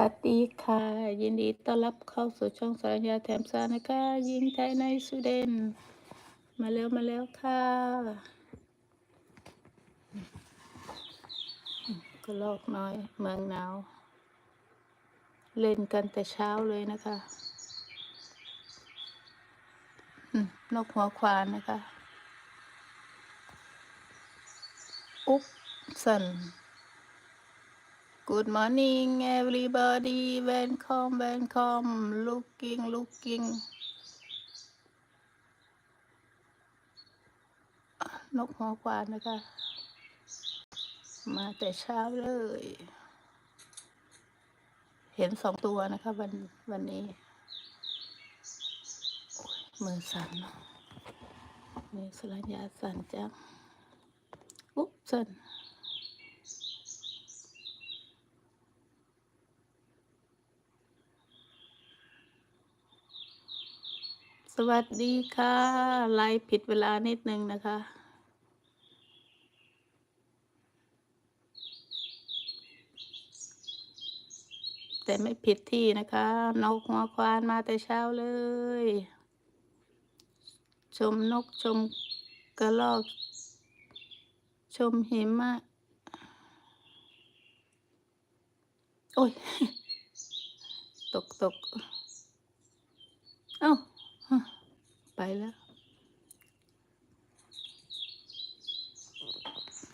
วัสดีค่ะ ยินดีต้อนรับเข้าสู่ช่องสารัญญาแถมซานะคะยิงไทยในสวีเดน มาแล้วมาแล้วค่ะ ก็ลอกน้อยเมืองหนาว เล่นกันแต่เช้าเลยนะคะนกหัวควานนะคะ อุ๊บสัน Good morning everybody welcome welcome looking looking นกหัวควานนะคะ มาแต่เช้าเลย เห็นสองตัวนะคะวันวันนี้ มือสั่นนอะมือสลัญญาสั่นจังอุ๊บสั่น วัสดีค่ะ ไลฟ์ผิดเวลานิดนึงนะคะ แต่ไม่ผิดที่นะคะ นกหัวควานมาแต่เช้าเลย ชมนกชมกระรอก ชมหิมะ โอ้ย ตกตก เอ้า ไปแล้ว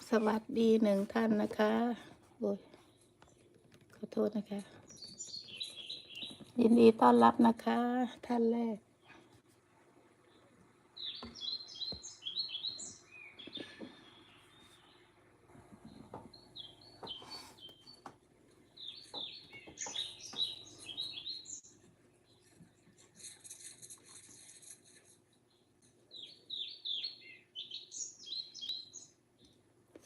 สวัสดีหนึ่งท่านนะคะโอ้ยขอโทษนะคะ ยินดีต้อนรับนะคะ ท่านแรก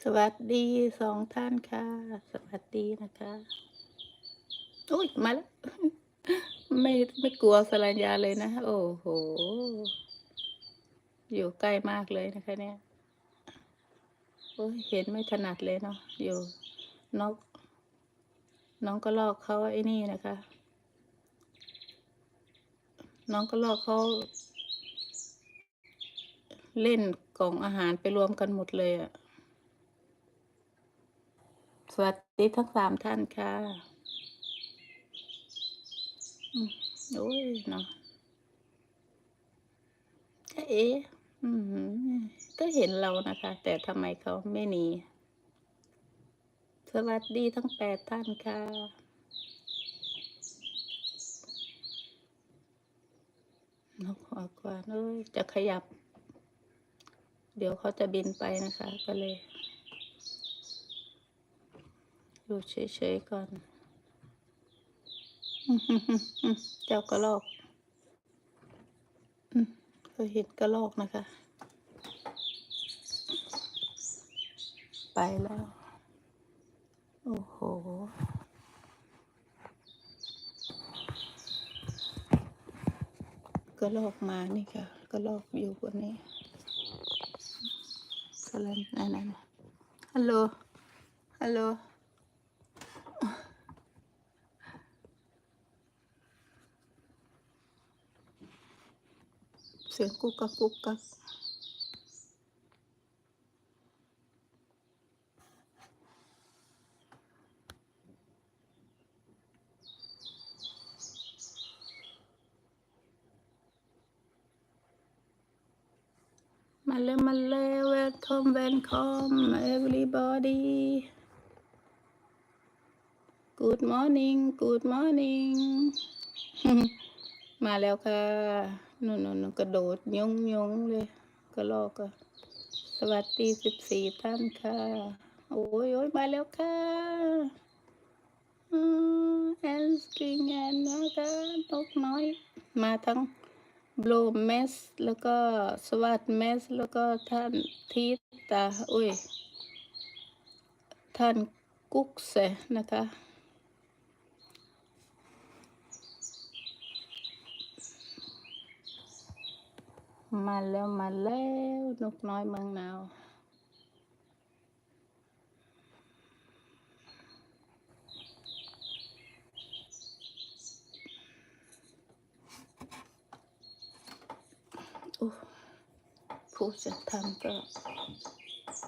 ส วัสดีสองท่านค่ะ สวัสดีนะคะอุ้ยมาแล้ว ไม่ไม่กลัวสรัญญาเลยนะ โอ้โห อยู่ใกล้มากเลยนะคะเนี่ยโอ้ยเห็นไม่ถนัดเลยเนาะอยู่นกน้องก็ลอกเขาไอ้นี่นะคะ น้องก็ลอกเขาเล่นกล่องอาหารไปรวมกันหมดเลยอะ สวัสดีทั้งสามท่านค่ะโอ้ยเนาะจะเอ๊ะอืมก็เห็นเรานะคะ แต่ทำไมเขาไม่หนี สวัสดีทั้งแปดท่านค่ะนกหัวกวานเอ้ยจะขยับ เดี๋ยวเขาจะบินไปนะคะ ก็เลย อยู่เฉยๆก่อนเจ้ากระลอกเคยเห็นกระลอกนะคะ ไปแล้ว โอ้โหกระลอกมานี่ค่ะกระลอกอยู่บนนี้สลันนั่นนั่นฮัลโหลฮัลโหล สียงกุกกักกุกกักมาแล้วมาแล้ว welcome welcome everybody good morning good morning มาแล้วค่ะ นู่นนกระโดดยงยงเลยกระลอกอะสวัสดีสิบสี่ท่านค่ะ โอ้ยโอ้ยมาแล้วค่ะแอนสกิงแอนนะคะนกน้อย มาทั้งบลูเมสแล้วก็สวัสดเมสแล้วก็ท่านทีตาโอ้ยท่านกุ๊กเสนะคะ มาแล้วมาแล้วนกน้อยเมืองหนาวโอ้ผู้จะทำก็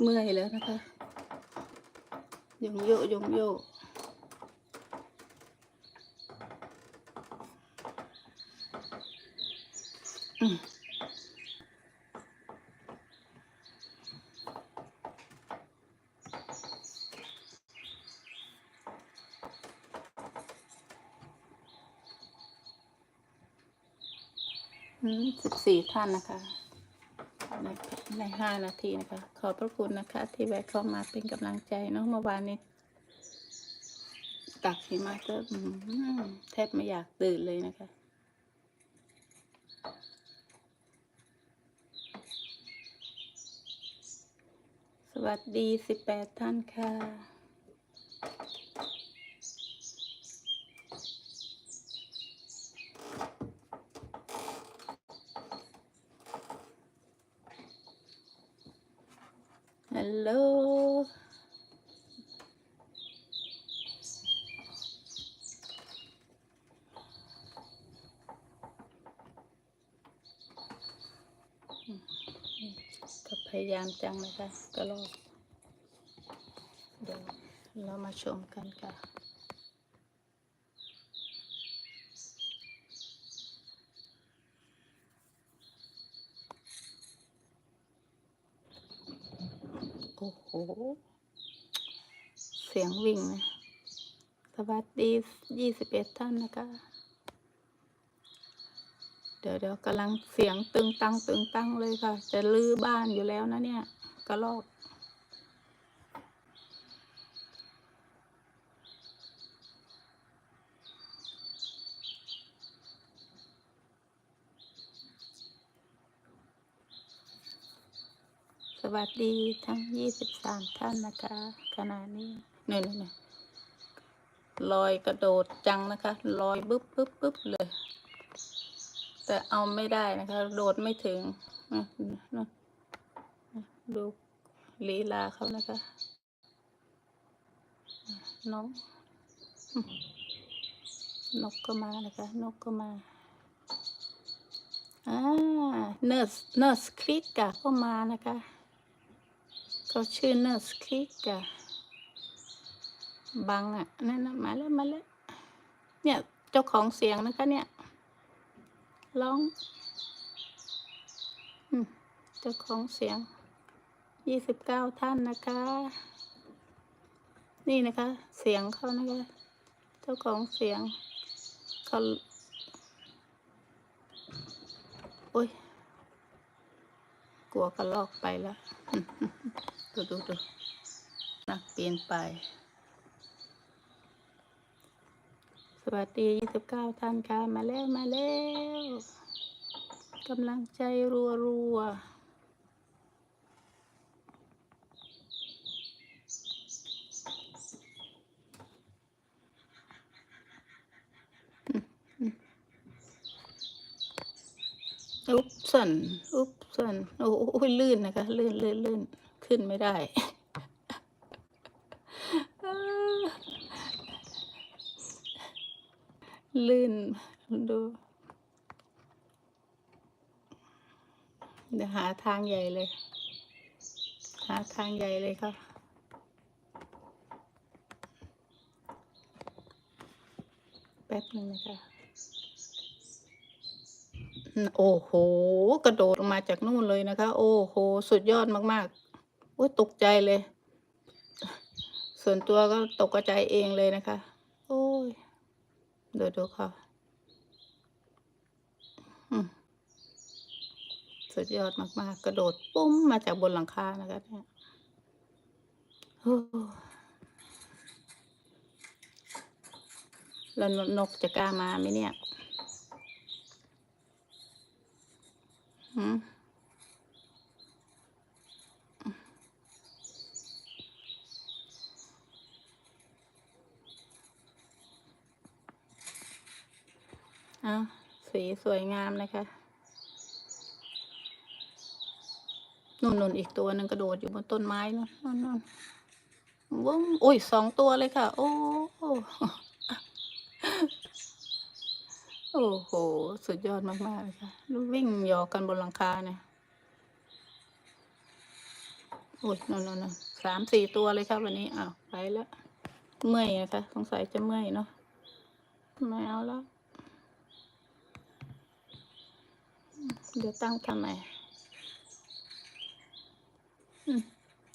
เมื่อยแล้วนะคะยงโยยงโย สี่ท่านนะคะ ในในห้านาทีนะคะ ขอบพระคุณนะคะ ที่แวะเข้ามาเป็นกำลังใจเนาะเมื่อวานนี้ตักหิมะก็แทบไม่อยากตื่นเลยนะคะสวัสดีสิบแปดท่านค่ะ ฮัลโหลก็พยายามจังนะคะก็รอเดี๋ยวเรามาชมกันค่ะ อ้โห เสียงวิ่งนะ สวัสดียี่สิบเอ็ดท่านนะคะ เดี๋ยวเดี๋ยวกำลังเสียงตึงตังตึงตังเลยค่ะ จะลื้อบ้านอยู่แล้วนะเนี่ยกระลอก วัสดีทั้งยี่สิบสามท่านนะคะ ขณะนี้นี่นี่นี่ลอยกระโดดจังนะคะลอยบึ๊บบึ๊บบึ๊บเลย แต่เอาไม่ได้นะคะ โดดไม่ถึงดูลีลาเขานะคะ น้องนกก็มานะคะ นกก็มาอ่าเนอร์สเนอร์สคลิกกะก็มานะคะ เขาชื่อเนอร์สคลิกกะบังอะนั่นนะมาแล้วมาแล้วเนี่ยเจ้าของเสียงนะคะเนี่ยร้องอืมเจ้าของเสียงยี่สิบเก้าท่านนะคะ นี่นะคะ เสียงเขานะคะ เจ้าของเสียงเขาโอ้ย กลัวกระลอกไปแล้ว ดูดูดูนักเปลี่ยนไป สวัสดียี่สิบเก้าท่านค่ะ มาแล้ว มาแล้วกำลังใจรัวรัวอุ๊บสันอุ๊บสันโอ้โอ้ยลื่นนะคะ ลื่นลื่นลื่น ขึ้นไม่ได้ ลื่นดูเดี๋ยวหาทางใหญ่เลย หาทางใหญ่เลยค่ะแป๊บหนึ่งนะคะโอ้โห กระโดดออกมาจากนู่นเลยนะคะ โอ้โห สุดยอดมาก ๆ อ้ยตกใจเลย ส่วนตัวก็ตกใจเองเลยนะคะ โอ้ยดูดูค่ะสุดยอดมากๆ กระโดดปุ้มมาจากบนหลังคานะคะเนี่ยโอ้แล้วนกจะกล้ามาไหมเนี่ยหืม เอาสีสวยงามนะคะนุ่นนุ่นอีกตัวหนึ่งกระโดดอยู่บนต้นไม้นู่นนู่นวุ้งโอ้ยสองตัวเลยค่ะ โอ้โหโอ้โห สุดยอดมากๆเลยค่ะวิ่งหยอกกันบนหลังคาเนี่ยโอ้ยนนนนสามสี่ตัวเลยครับวันนี้อ้าวไปแล้ว เมื่อยนะคะสงสัยจะเมื่อยเนาะไม่เอาแล้ว เดี๋ยวตั้งทำไม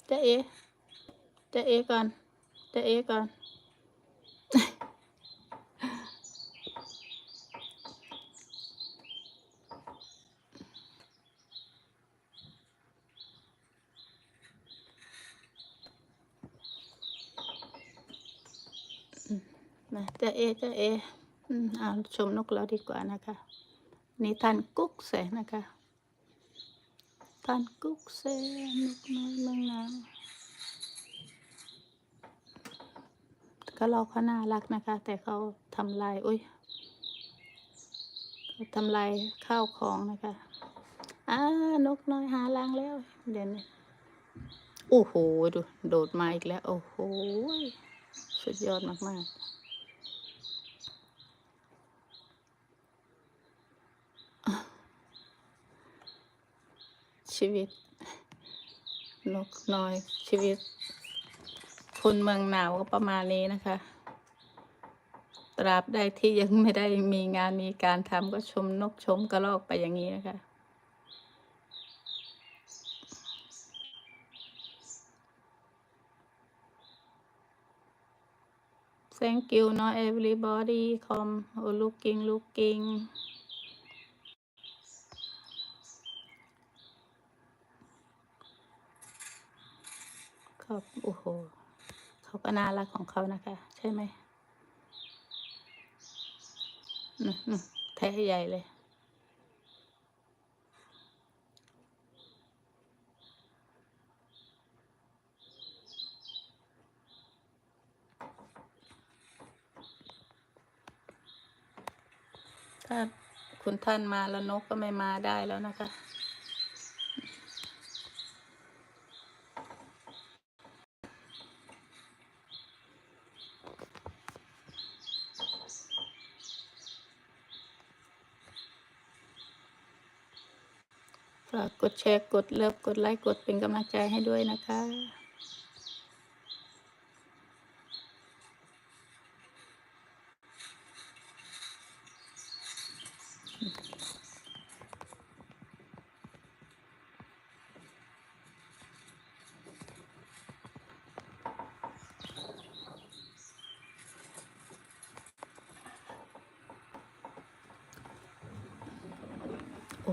จะเอ จะเอก่อน จะเอก่อนนะจะเอ จะเอ อืมเอาชมนกเราดีกว่านะคะ นี่ท่านกุ๊กเสนะคะท่านกุ๊กเสนกน้อยเมืองนาวก็เราเขาน่ารักนะคะ แต่เขาทำลายอุ้ยเขาทำลายข้าวของนะคะอ่านกน้อยหารังแล้วเดี๋ยวนี้โอ้โหดูโดดมาอีกแล้ว โอ้โหสุดยอดมากๆ ชีวิต นกน้อยชีวิต คนเมืองหนาวก็ประมาณนี้นะคะ ตราบใดที่ยังไม่ได้มีงานมีการทำก็ชมนกชมกระรอกไปอย่างนี้นะคะ Thank you not everybody come looking looking ครับโอ้โหเขาก็น่ารักของเขานะคะ ใช่ไหมอืมอืมแท้ใหญ่เลย ถ้าคุณท่านมาแล้วนกก็ไม่มาได้แล้วนะคะ ฝากกดแชร์กดเลิฟกดไลค์กดเป็นกำลังใจให้ด้วยนะคะ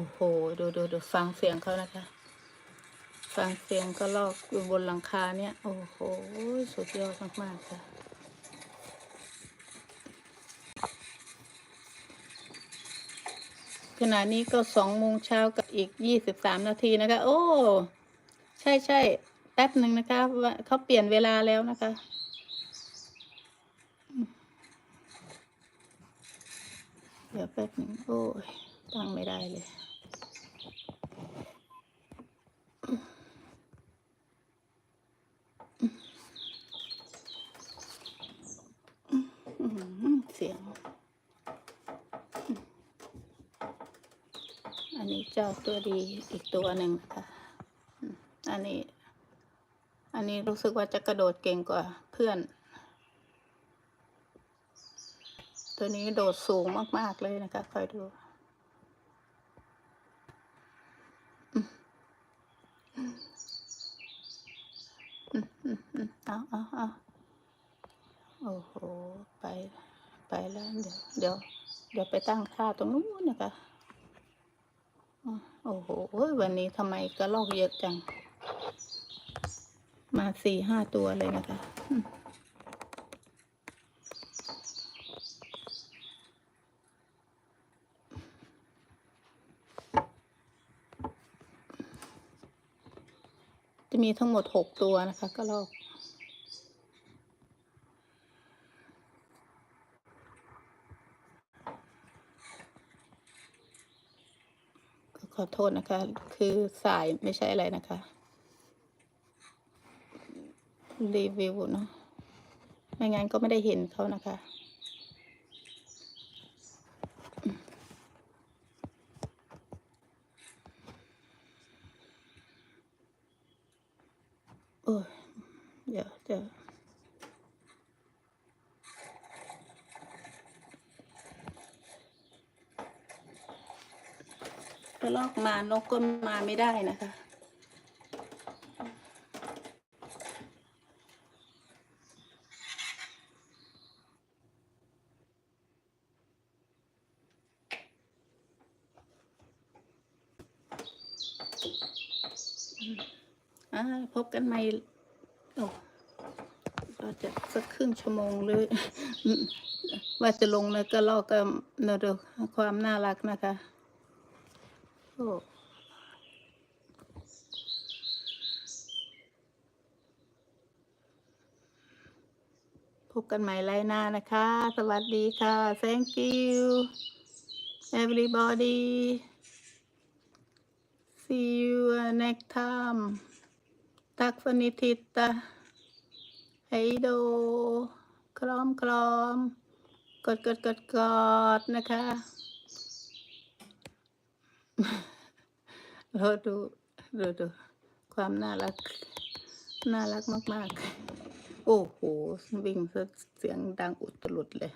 โอ้โหดูดูดูฟังเสียงเขานะคะ ฟังเสียงก็ลอกอยู่บนหลังคาเนี่ย โอ้โห สุดยอดมาก ๆ ค่ะขณะนี้ก็สองโมงเช้ากับอีกยี่สิบสามนาทีนะคะ โอ้ ใช่ใช่แป๊บหนึ่งนะคะเขาเปลี่ยนเวลาแล้วนะคะ เดี๋ยวแป๊บหนึ่งโอ้ยตั้งไม่ได้เลย อื้อหือ เสียง อันนี้เจ้าตัวดีอีกตัวหนึ่งค่ะ อันนี้ อันนี้รู้สึกว่าจะกระโดดเก่งกว่าเพื่อน ตัวนี้โดดสูงมาก ๆ เลยนะคะ คอยดูอืมอืมอืมเอาเอาเอาโอ้โห ไป ไปแล้วเดี๋ยวเดี๋ยวเดี๋ยวไปตั้งค่าตรงนู้นนะคะโอ้โหวันนี้ทำไมกระลอกเยอะจัง มาสี่ห้าตัวเลยนะคะจะมีทั้งหมดหกตัวนะคะกระลอก ก็ข อโทษนะคะ คือสายไม่ใช่อะไรนะคะ รีวิวเนาะไม่งั้นก็ไม่ได้เห็นเขานะคะอโอ้ยเดี๋ยวเดี๋ยวก ระลอกมานกก็มาไม่ได้นะคะ อ่าพบกันใหม่โอ้เราจะสักครึ่งชั่วโมงเลยว่าจะลงเลยก็ลอกก็เนะดูความน่ารักนะคะ พบกันใหม่ไลน์หน้านะคะ สวัสดีค่ะ thank you everybody see you next time ตักฟนิทิตาไฮโดคลอมคลอมกดกดกดกดนะคะ เราดูดูดูความน่ารัก น่ารักมาก ๆ โอ้โห วิ่งเสียงดังอุตลุดเลย